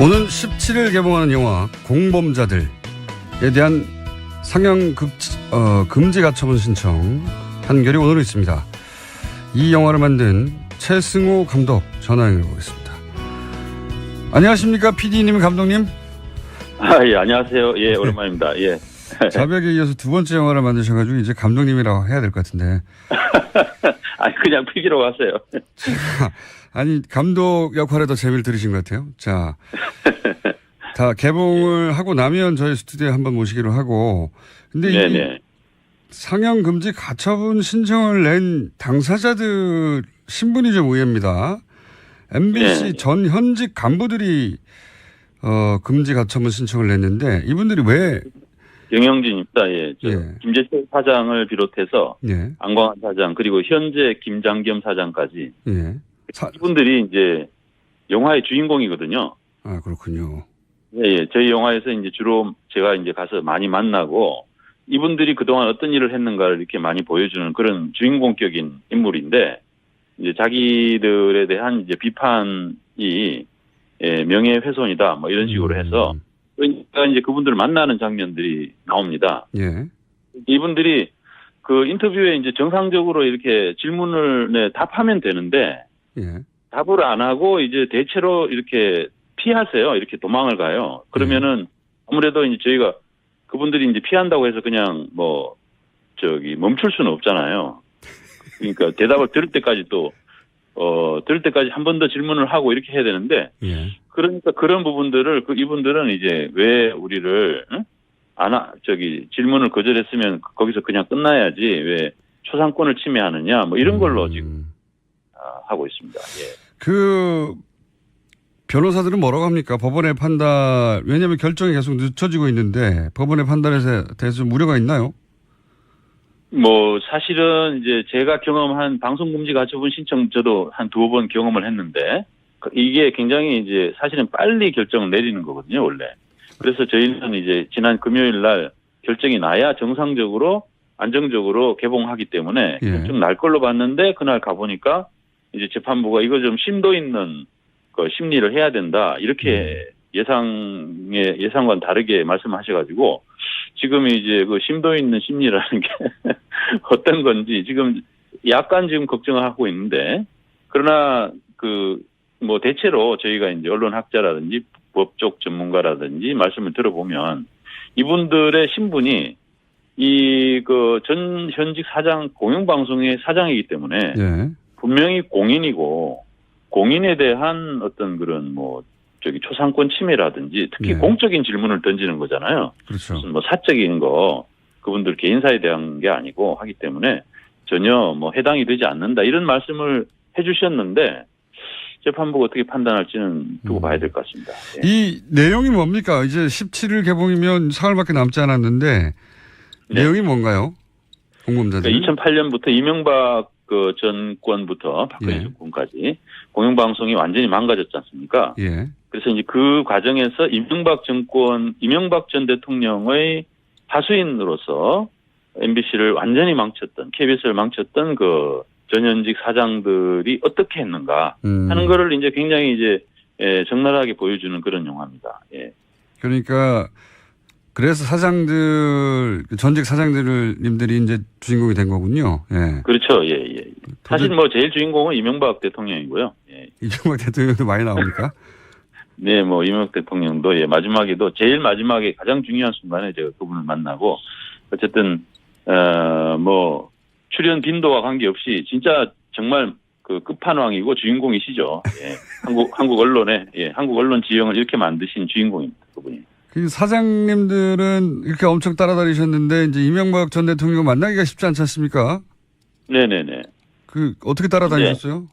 오는 17일 개봉하는 영화 공범자들에 대한 상영 급, 어, 금지 가처분 신청 판결이 오늘 있습니다. 이 영화를 만든 최승호 감독 전화 연결해 보겠습니다. 안녕하십니까 PD님 감독님 아, 예, 안녕하세요. 예, 오랜만입니다. 예. 자백에 이어서 두 번째 영화를 만드셔가지고 이제 감독님이라고 해야 될 것 같은데 아니, 그냥 필기로 하세요. 아니 감독 역할에 더 재미를 들으신 것 같아요. 자, 다 개봉을 하고 나면 저희 스튜디오에 한번 모시기로 하고 근데 이 네네. 상영 금지 가처분 신청을 낸 당사자들 신분이 좀 의외입니다. MBC 네. 전 현직 간부들이 어, 금지 가처분 신청을 냈는데 이분들이 왜 경영진입니다. 예. 저 예. 김재철 사장을 비롯해서 예, 안광한 사장 그리고 현재 김장겸 사장까지 예. 사, 이분들이 이제 영화의 주인공이거든요. 아 그렇군요. 예, 예. 저희 영화에서 이제 주로 제가 이제 가서 많이 만나고 이분들이 그동안 어떤 일을 했는가를 이렇게 많이 보여주는 그런 주인공격인 인물인데 이제 자기들에 대한 이제 비판이 예, 명예훼손이다 뭐 이런 식으로 해서 음, 그러니까 이제 그분들을 만나는 장면들이 나옵니다. 예, 이분들이 그 인터뷰에 이제 정상적으로 이렇게 질문을 네, 답하면 되는데 예, 답을 안 하고 이제 대체로 이렇게 피하세요. 이렇게 도망을 가요. 그러면은 아무래도 이제 저희가 그분들이 이제 피한다고 해서 그냥 뭐 저기 멈출 수는 없잖아요. 그러니까 대답을 들을 때까지 또 어, 들을 때까지 한 번 더 질문을 하고 이렇게 해야 되는데 예. 그러니까 그런 부분들을 그 이분들은 이제 왜 우리를 응? 안 하, 저기 질문을 거절했으면 거기서 그냥 끝나야지 왜 초상권을 침해하느냐 뭐 이런 걸로 음, 지금 아, 하고 있습니다. 예. 그 변호사들은 뭐라고 합니까? 법원의 판단 왜냐하면 결정이 계속 늦춰지고 있는데 법원의 판단에 대해서 좀 우려가 있나요? 뭐 사실은 이제 제가 경험한 방송금지 가처분 신청 저도 한 두 번 경험을 했는데 그 이게 굉장히 이제 사실은 빨리 결정을 내리는 거거든요 원래. 그래서 저희는 이제 지난 금요일 날 결정이 나야 정상적으로 안정적으로 개봉하기 때문에 예. 결정 날 걸로 봤는데 그날 가보니까 이제 재판부가 이거 좀 심도 있는 그 심리를 해야 된다 이렇게 예상의 예상과는 다르게 말씀하셔가지고 지금 이제 그 심도 있는 심리라는 게 어떤 건지 지금 약간 지금 걱정을 하고 있는데 그러나 그 뭐 대체로 저희가 이제 언론학자라든지 법적 전문가라든지 말씀을 들어보면 이분들의 신분이 이 그 전 현직 사장 공영방송의 사장이기 때문에 예. 분명히 공인이고 공인에 대한 어떤 그런 뭐 저기 초상권 침해라든지 특히 네. 공적인 질문을 던지는 거잖아요. 그렇죠. 무슨 뭐 사적인 거 그분들 개인사에 대한 게 아니고 하기 때문에 전혀 뭐 해당이 되지 않는다 이런 말씀을 해주셨는데 재판부가 어떻게 판단할지는 두고 음. 봐야 될 것 같습니다. 예. 이 내용이 뭡니까? 이제 17일 개봉이면 사흘밖에 남지 않았는데 네. 내용이 뭔가요? 공범자들. 그러니까 2008년부터 이명박 그 전권부터 박근혜 예. 정권까지 공영방송이 완전히 망가졌지 않습니까? 예. 그래서 이제 그 과정에서 이명박 정권, 이명박 전 대통령의 하수인으로서 MBC를 완전히 망쳤던, KBS를 망쳤던 그 전현직 사장들이 어떻게 했는가 음. 하는 거를 이제 굉장히 이제 예, 적나라하게 보여주는 그런 영화입니다. 예. 그러니까 그래서 사장들 전직 사장들님들이 이제 주인공이 된 거군요. 예. 그렇죠. 예, 예. 사실 뭐 제일 주인공은 이명박 대통령이고요. 예. 이명박 대통령도 많이 나옵니까? 네, 뭐 이명박 대통령도 예, 마지막에도 제일 마지막에 가장 중요한 순간에 제가 그분을 만나고 어쨌든 어뭐 출연 빈도와 관계없이 진짜 정말 그 끝판왕이고 주인공이시죠. 예. 한국 한국 언론에 예, 한국 언론 지형을 이렇게 만드신 주인공입니다. 그분이. 그 사장님들은 이렇게 엄청 따라다니셨는데 이제 이명박 전 대통령 만나기가 쉽지 않지 않습니까? 네, 네, 네. 그 어떻게 따라다니셨어요?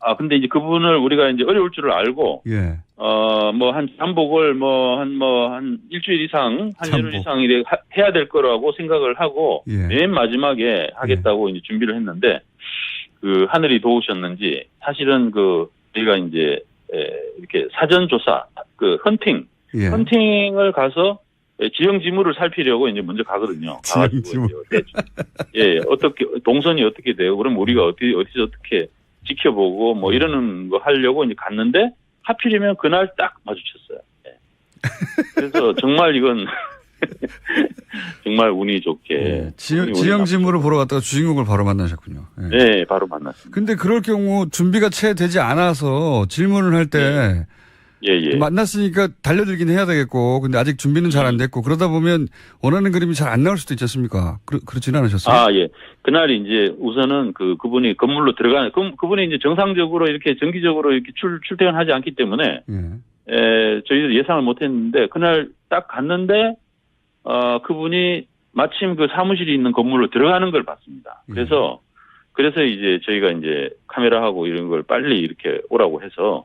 아 근데 이제 그분을 우리가 이제 어려울 줄을 알고 예. 어뭐 한 잠복을 뭐한 뭐 한 일주일 이상 한 잠복. 열흘 이상 이래 하- 해야 될 거라고 생각을 하고 예. 맨 마지막에 하겠다고 이제 준비를 했는데 그 하늘이 도우셨는지 사실은 그 저희가 이제 에, 이렇게 사전 조사 그 헌팅 예. 헌팅을 가서 에, 지형 지물을 살피려고 이제 먼저 가거든요. 지형 지물. 예, 어떻게 동선이 어떻게 돼요? 그럼 우리가 어떻게 어디서 어떻게 지켜보고 뭐 이러는 거 하려고 이제 갔는데 하필이면 그날 딱 마주쳤어요. 예. 그래서 정말 이건 정말 운이 좋게 예. 지, 운이 지형 지물을 보러 갔다가 주인공을 바로 만나셨군요. 예. 네, 바로 만났습니다. 근데 그럴 경우 준비가 채 되지 않아서 질문을 할때 예, 예. 만났으니까 달려들긴 해야 되겠고 근데 아직 준비는 잘 음. 안 됐고 그러다 보면 원하는 그림이 잘 안 나올 수도 있지 않습니까? 그렇, 그렇지는 않으셨어요? 아, 예. 그날 이제 우선은 그, 그분이 건물로 들어가는, 그, 그분이 이제 정상적으로 이렇게 정기적으로 이렇게 출, 출퇴근하지 않기 때문에, 예. 에, 저희도 예상을 못 했는데, 그날 딱 갔는데, 어, 그분이 마침 그 사무실이 있는 건물로 들어가는 걸 봤습니다. 그래서, 그래서 이제 저희가 이제 카메라하고 이런 걸 빨리 이렇게 오라고 해서,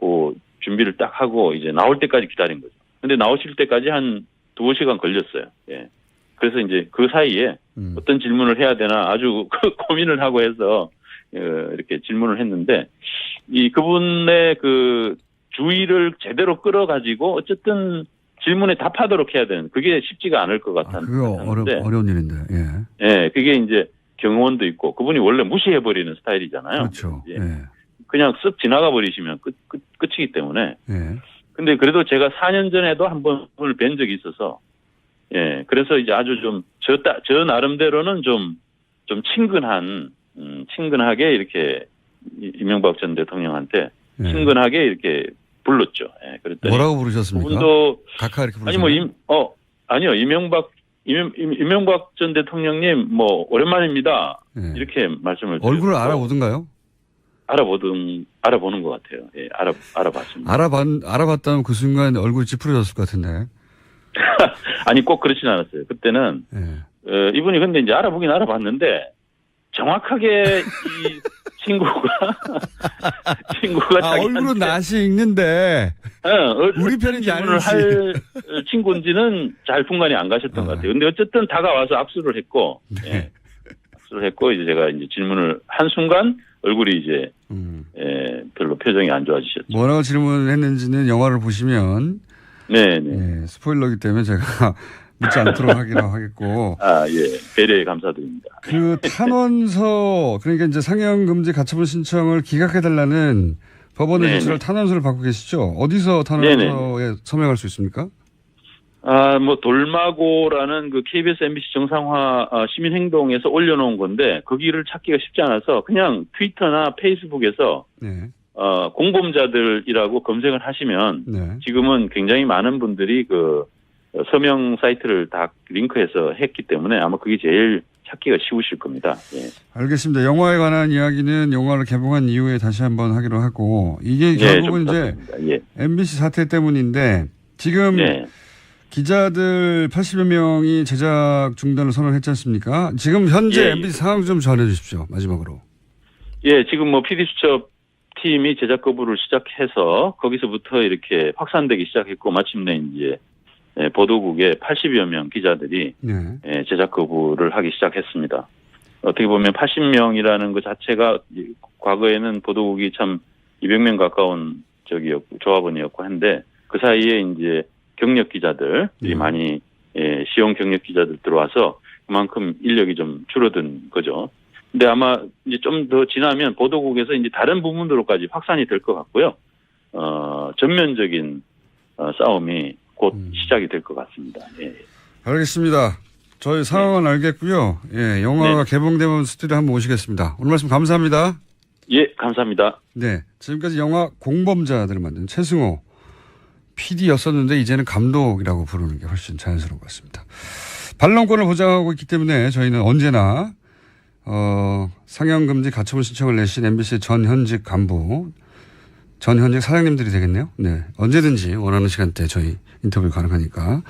그 준비를 딱 하고 이제 나올 때까지 기다린 거죠. 근데 나오실 때까지 한 두어 시간 걸렸어요. 예. 그래서 이제 그 사이에 음. 어떤 질문을 해야 되나 아주 고민을 하고 해서 어, 이렇게 질문을 했는데 이 그분의 그 주의를 제대로 끌어가지고 어쨌든 질문에 답하도록 해야 되는 그게 쉽지가 않을 것 아, 같았는데 그거 어려, 어려운 일인데. 예. 예, 그게 이제 경호원도 있고 그분이 원래 무시해버리는 스타일이잖아요. 그렇죠. 예. 예. 그냥 쓱 지나가 버리시면 끝, 끝, 끝이기 때문에 예. 근데 그래도 제가 4년 전에도 한 번을 뵌 적이 있어서, 예, 그래서 이제 아주 좀, 저, 따- 저 나름대로는 좀, 좀 친근한, 음, 친근하게 이렇게 이- 이명박 전 대통령한테 예. 친근하게 이렇게 불렀죠. 예, 그랬더니. 뭐라고 부르셨습니까? 그분도, 각하 이렇게 부르셨나요? 아니 뭐, 임, 어, 아니요, 이명박, 이명, 이명박 전 대통령님, 뭐, 오랜만입니다. 예. 이렇게 말씀을. 얼굴을 드렸고 알아보던가요? 알아보든, 알아보는 것 같아요. 예, 알아, 알아봤습니다. 알아봤, 알아봤다면 그 순간 얼굴이 찌푸려졌을 것 같은데. 아니, 꼭 그렇진 않았어요. 그때는, 예. 어, 이분이 근데 이제 알아보긴 알아봤는데 정확하게 이 친구가 친구가 아, 얼굴은 낯이 익는데 어, 어, 우리 편인지 아닌지. 할 어, 친구인지는 잘 분간이 안 가셨던 아. 것 같아요. 근데 어쨌든 다가와서 악수를 했고 네. 예, 악수를 했고 이제 제가 이제 질문을 한 순간 얼굴이 이제 음. 예, 별로 표정이 안 좋아지셨죠. 뭐라고 질문을 했는지는 영화를 보시면 네, 네. 예, 스포일러기 때문에 제가 묻지 않도록 하기로 하겠고 아, 예. 배려에 감사드립니다. 그 탄원서 그러니까 이제 상영 금지 가처분 신청을 기각해 달라는 법원에 네네. 제출할 탄원서를 받고 계시죠? 어디서 탄원서에 서명할 수 있습니까? 아, 뭐 돌마고라는 그 KBS MBC 정상화 아, 시민행동에서 올려놓은 건데 거기를 찾기가 쉽지 않아서 그냥 트위터나 페이스북에서 네, 어, 공범자들이라고 검색을 하시면 네. 지금은 굉장히 많은 분들이 그 어, 서명 사이트를 다 링크해서 했기 때문에 아마 그게 제일 찾기가 쉬우실 겁니다. 예. 알겠습니다. 영화에 관한 이야기는 영화를 개봉한 이후에 다시 한번 하기로 하고 이게 예, 결국은 좀 이제. 예. MBC 사태 때문인데 지금 네. 기자들 80여 명이 제작 중단을 선언했지 않습니까? 지금 현재 예, 예. MBC 상황 좀 전해 주십시오. 마지막으로. 예, 지금 뭐 PD 수첩 팀이 제작 거부를 시작해서 거기서부터 이렇게 확산되기 시작했고 마침내 이제 예, 보도국의 80여 명 기자들이 네. 예, 제작 거부를 하기 시작했습니다. 어떻게 보면 80명이라는 것 자체가 이- 과거에는 보도국이 참 200명 가까운 저기였고 조합원이었고 한데 그 사이에 이제 경력 기자들이 네. 많이 예, 시용 경력 기자들 들어와서 그만큼 인력이 좀 줄어든 거죠. 근데 아마 이제 좀 더 지나면 보도국에서 이제 다른 부문으로까지 확산이 될 것 같고요. 어, 전면적인 어, 싸움이 곧 음. 시작이 될 것 같습니다. 예. 알겠습니다. 저희 상황은 알겠고요. 예, 영화가 개봉되면 스튜디오 한번 오시겠습니다. 오늘 말씀 감사합니다. 예, 감사합니다. 네. 지금까지 영화 공범자들을 만든 최승호 PD였었는데 이제는 감독이라고 부르는 게 훨씬 자연스러운 것 같습니다. 반론권을 보장하고 있기 때문에 저희는 언제나 어, 상영금지 가처분 신청을 내신 MBC 전 현직 간부, 전 현직 사장님들이 되겠네요. 네. 언제든지 원하는 시간대 저희 인터뷰 가능하니까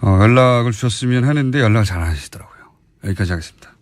어, 연락을 주셨으면 하는데 연락을 잘 안 하시더라고요. 여기까지 하겠습니다.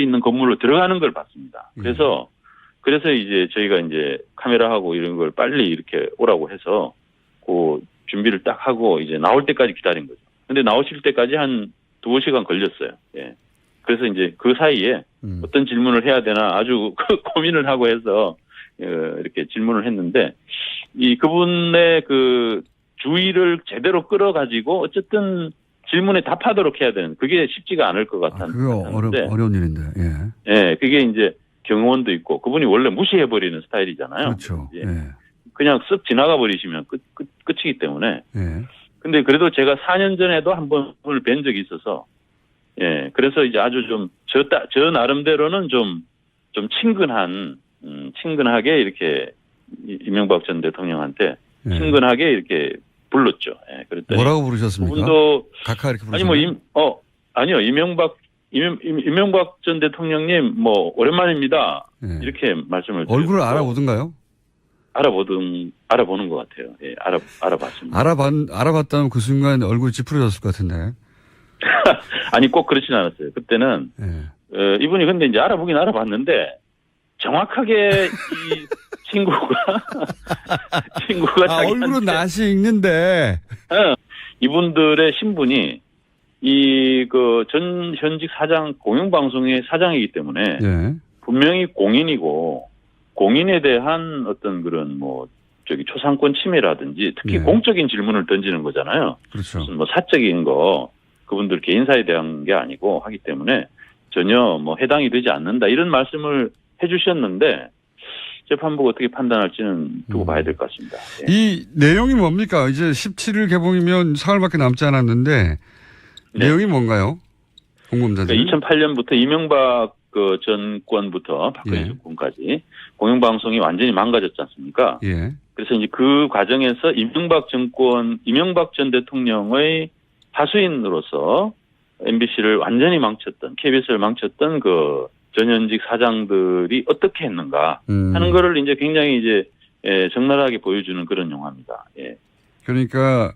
있는 건물로 들어가는 걸 봤습니다. 예. 그래서 그래서 이제 저희가 이제 카메라하고 이런 걸 빨리 이렇게 오라고 해서 그 준비를 딱 하고 이제 나올 때까지 기다린 거죠. 근데 나오실 때까지 한 두어 시간 걸렸어요. 예. 그래서 이제 그 사이에 음. 어떤 질문을 해야 되나 아주 고민을 하고 해서 어, 이렇게 질문을 했는데 이 그분의 그 주의를 제대로 끌어가지고 어쨌든 질문에 답하도록 해야 되는 그게 쉽지가 않을 것 아, 같았는데 그거 어려, 어려운 일인데. 예. 예, 그게 이제 경호원도 있고 그분이 원래 무시해 버리는 스타일이잖아요. 그렇죠. 예. 예. 그냥 쓱 지나가 버리시면 끝, 끝, 끝이기 때문에. 예. 근데 그래도 제가 4년 전에도 한 번을 뵌 적이 있어서 예, 그래서 이제 아주 좀, 저, 나름대로는 좀, 좀 친근한, 음, 친근하게 이렇게 이- 이명박 전 대통령한테 예. 친근하게 이렇게 불렀죠. 예, 그랬더니. 뭐라고 부르셨습니까? 그분도, 각하 이렇게 부르셨나요? 아니 뭐, 임, 어, 아니요, 이명박, 이명, 임- 이명박 전 대통령님 뭐, 오랜만입니다. 예. 이렇게 말씀을. 얼굴을 드렸고 알아보던가요? 알아보든, 알아보는 것 같아요. 예, 알아, 알아봤습니다. 알아봤, 알아봤다면 그 순간 얼굴이 찌푸려졌을 것 같은데. 아니, 꼭 그렇진 않았어요. 그때는, 예. 어, 이분이 근데 이제 알아보긴 알아봤는데, 정확하게 이 친구가, 친구가 아, 얼굴은 낯이 익는데. 어, 이분들의 신분이 이 그 전 현직 사장 공영방송의 사장이기 때문에 예. 분명히 공인이고 공인에 대한 어떤 그런 뭐 저기 초상권 침해라든지 특히 예. 공적인 질문을 던지는 거잖아요. 그렇죠. 무슨 뭐 사적인 거 그분들 개인사에 대한 게 아니고 하기 때문에 전혀 뭐 해당이 되지 않는다 이런 말씀을 해주셨는데 재판부가 어떻게 판단할지는 두고 음. 봐야 될 것 같습니다. 예. 이 내용이 뭡니까? 이제 17일 개봉이면 사흘밖에 남지 않았는데 네. 내용이 뭔가요? 그러니까 2008년부터 이명박 그 전권부터 박근혜 예. 정권까지 공영방송이 완전히 망가졌지 않습니까? 예. 그래서 이제 그 과정에서 이명박 정권, 이명박 전 대통령의 하수인으로서 MBC를 완전히 망쳤던, KBS를 망쳤던 그 전현직 사장들이 어떻게 했는가 음. 하는 거를 이제 굉장히 이제 예, 적나라하게 보여주는 그런 영화입니다. 예. 그러니까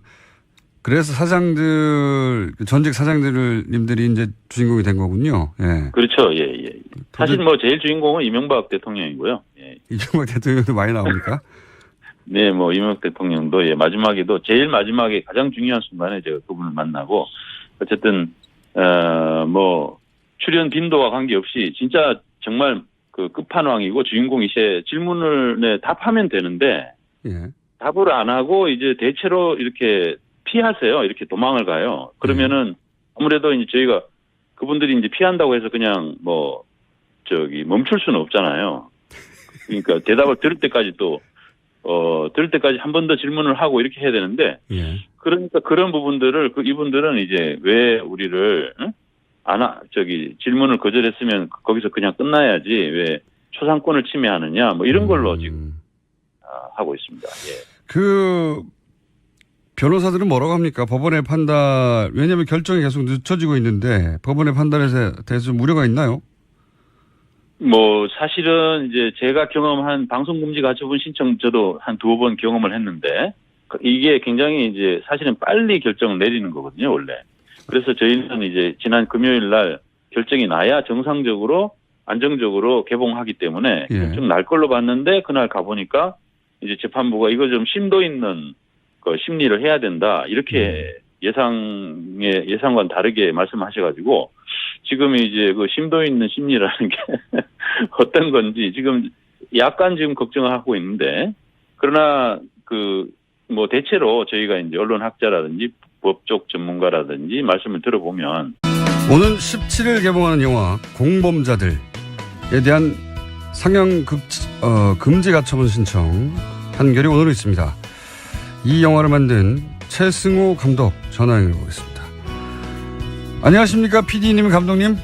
그래서 사장들 그 전직 사장들님들이 이제 주인공이 된 거군요. 예. 그렇죠. 예, 예. 사실 뭐 제일 주인공은 이명박 대통령이고요. 예. 이명박 대통령도 많이 나옵니까? 네, 뭐 이명박 대통령도 예, 마지막에도 제일 마지막에 가장 중요한 순간에 제가 그분을 만나고 어쨌든 어뭐 출연 빈도와 관계없이 진짜 정말 그 끝판왕이고 주인공이세 질문을 네, 답하면 되는데 예. 답을 안 하고 이제 대체로 이렇게 피하세요. 이렇게 도망을 가요. 그러면은 아무래도 이제 저희가 그분들이 이제 피한다고 해서 그냥 뭐 저기 멈출 수는 없잖아요. 그러니까 대답을 들을 때까지 또 어, 들을 때까지 한 번 더 질문을 하고 이렇게 해야 되는데 예. 그러니까 그런 부분들을 그 이분들은 이제 왜 우리를 응? 안 하, 저기 질문을 거절했으면 거기서 그냥 끝나야지 왜 초상권을 침해하느냐 뭐 이런 걸로 음. 지금 아, 하고 있습니다. 예. 그 변호사들은 뭐라고 합니까? 법원의 판단 왜냐하면 결정이 계속 늦춰지고 있는데 법원의 판단에 대해서 좀 우려가 있나요? 뭐 사실은 이제 제가 경험한 방송 금지 가처분 신청 저도 한 두어 번 경험을 했는데 그 이게 굉장히 이제 사실은 빨리 결정을 내리는 거거든요 원래. 그래서 저희는 이제 지난 금요일 날 결정이 나야 정상적으로 안정적으로 개봉하기 때문에 예. 좀날 걸로 봤는데 그날 가 보니까 이제 재판부가 이거 좀 심도 있는 그 심리를 해야 된다 이렇게 예상의 예상과는 다르게 말씀하셔가지고 지금 이제 그 심도 있는 심리라는 게 어떤 건지 지금 약간 지금 걱정을 하고 있는데 그러나 그 뭐 대체로 저희가 이제 언론학자라든지 법적 전문가라든지 말씀을 들어보면 오는 17일 개봉하는 영화 공범자들에 대한 상영 급, 어, 금지 가처분 신청 판결이 오늘 있습니다. 이 영화를 만든 최승호 감독 전화 연결해 보겠습니다. 안녕하십니까 PD님 감독님?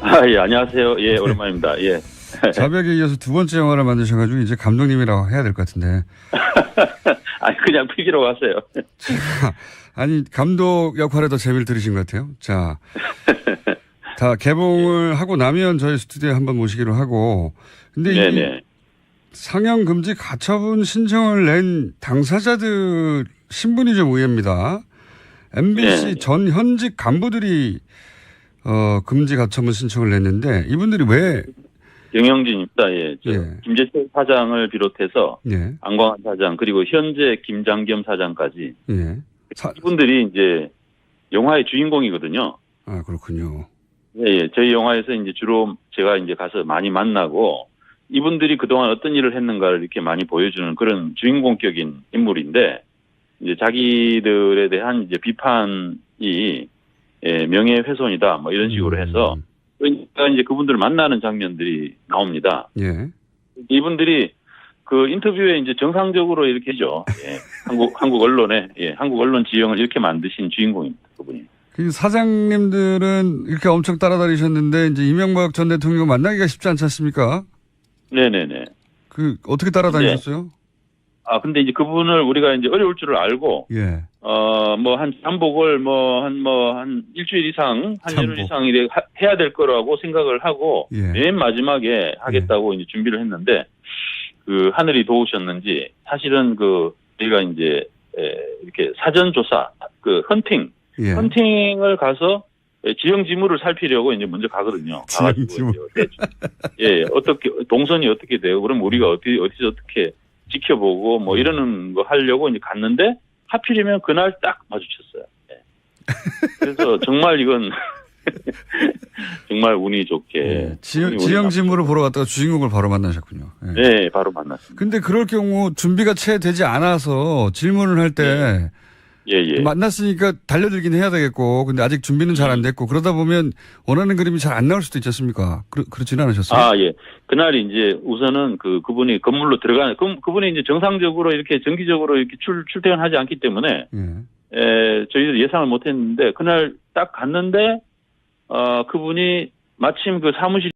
아 예 안녕하세요. 예 오랜만입니다. 예. 자백에 이어서 두 번째 영화를 만드셔가지고 이제 감독님이라고 해야 될 것 같은데. 아니 그냥 필기로 왔어요 아니 감독 역할에 더 재미를 들으신 것 같아요. 자, 다 개봉을 하고 나면 저희 스튜디오에 한번 모시기로 하고 근데 이 네네 상영 금지 가처분 신청을 낸 당사자들 신분이 좀 의외입니다. MBC 네. 전 현직 간부들이 어, 금지 가처분 신청을 냈는데 이분들이 왜, 영영진입니다. 예. 저 예. 김재철 사장을 비롯해서 예, 안광환 사장 그리고 현재 김장겸 사장까지 예. 사, 이분들이 이제 영화의 주인공이거든요. 아, 그렇군요. 예, 예. 저희 영화에서 이제 주로 제가 이제 가서 많이 만나고 이분들이 그동안 어떤 일을 했는가를 이렇게 많이 보여주는 그런 주인공격인 인물인데 이제 자기들에 대한 이제 비판이 예, 명예훼손이다 뭐 이런 식으로 해서 음, 그러니까 이제 그분들을 만나는 장면들이 나옵니다. 예. 이분들이 그 인터뷰에 이제 정상적으로 이렇게죠. 예. 한국 한국 언론에 예, 한국 언론 지형을 이렇게 만드신 주인공입니다. 그분이. 그 사장님들은 이렇게 엄청 따라다니셨는데 이제 이명박 전 대통령 만나기가 쉽지 않지 않습니까? 네네네. 그 어떻게 따라다니셨어요? 아 근데 이제 그분을 우리가 이제 어려울 줄을 알고 예. 어뭐 한 잠복을 뭐 한 뭐한 일주일 이상 한 잠복. 열흘 이상 이래 하- 해야 될 거라고 생각을 하고 예. 맨 마지막에 하겠다고 이제 준비를 했는데 그 하늘이 도우셨는지 사실은 그 저희가 이제 에, 이렇게 사전 조사 그 헌팅 예. 헌팅을 가서 예, 지형 지물을 살피려고 이제 먼저 가거든요. 지형 가가지고 예, 어떻게 동선이 어떻게 돼요? 그럼 우리가 어디 어디서 어떻게 지켜보고 뭐 이러는 거 하려고 이제 갔는데 하필이면 그날 딱 마주쳤어요. 예. 그래서 정말 이건 정말 운이 좋게 예. 지형, 운이 지형 운이 지물을 보러 갔다가 주인공을 바로 만나셨군요. 예. 나- 네, 바로 만났습니다. 근데 그럴 경우 준비가 채 되지 않아서 질문을 할때 예, 예. 만났으니까 달려들긴 해야 되겠고 근데 아직 준비는 잘 안 됐고 그러다 보면 원하는 그림이 잘 안 나올 수도 있지 않습니까? 그렇, 그렇지는 않으셨어요? 아, 예. 그날 이제 우선은 그, 그분이 건물로 들어가는, 그, 그분이 이제 정상적으로 이렇게 정기적으로 이렇게 출, 출퇴근하지 않기 때문에, 예. 에, 저희도 예상을 못 했는데, 그날 딱 갔는데, 어, 그분이 마침 그 사무실